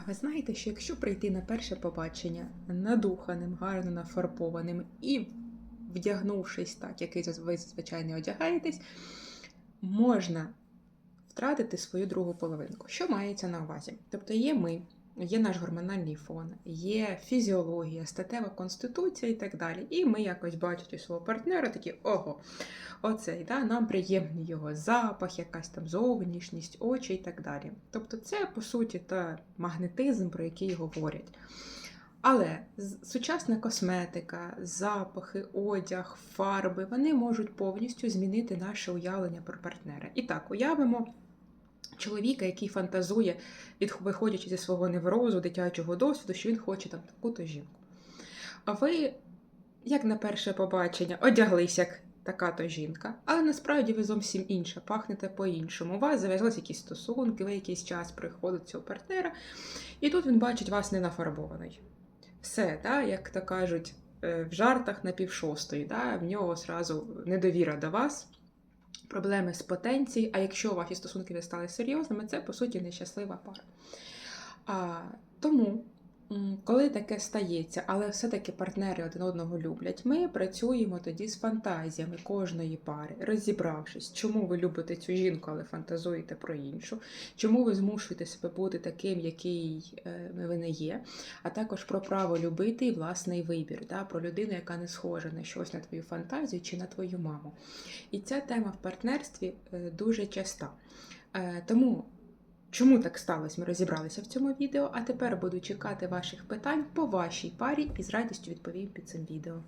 А ви знаєте, що якщо прийти на перше побачення надуханим, гарно нафарбованим і вдягнувшись так, як ви зазвичай не одягаєтесь, можна втратити свою другу половинку. Що мається на увазі? Тобто є ми, є наш гормональний фон, є фізіологія, статева конституція і так далі. І ми якось бачите свого партнера, такі ого, оцей, да, нам приємний його запах, якась там зовнішність, очі і так далі. Тобто, це по суті та магнетизм, про який говорять. Але сучасна косметика, запахи, одяг, фарби вони можуть повністю змінити наше уявлення про партнера. І так, уявимо чоловіка, який фантазує, виходячи зі свого неврозу, дитячого досвіду, що він хоче там таку-то жінку. А ви, як на перше побачення, одяглись як така-то жінка, але насправді ви зовсім інша, пахнете по-іншому. У вас зав'язалися якісь стосунки, ви якийсь час приходить цього партнера, і тут він бачить вас не нафарбований. Все, да, як то кажуть, е, в жартах на півшостої, да, в нього зразу недовіра до вас, проблеми з потенцією, а якщо ваші стосунки не стали серйозними, це по суті нещаслива пара. А, тому, коли таке стається, але все-таки партнери один одного люблять, ми працюємо тоді з фантазіями кожної пари, розібравшись, чому ви любите цю жінку, але фантазуєте про іншу, чому ви змушуєте себе бути таким, який е, ви не є, а також про право любити і власний вибір, да, про людину, яка не схожа на щось на твою фантазію чи на твою маму. І ця тема в партнерстві е, дуже часта. Е, Тому Чому так сталося? Ми розібралися в цьому відео, а тепер буду чекати ваших питань по вашій парі і з радістю відповім під цим відео.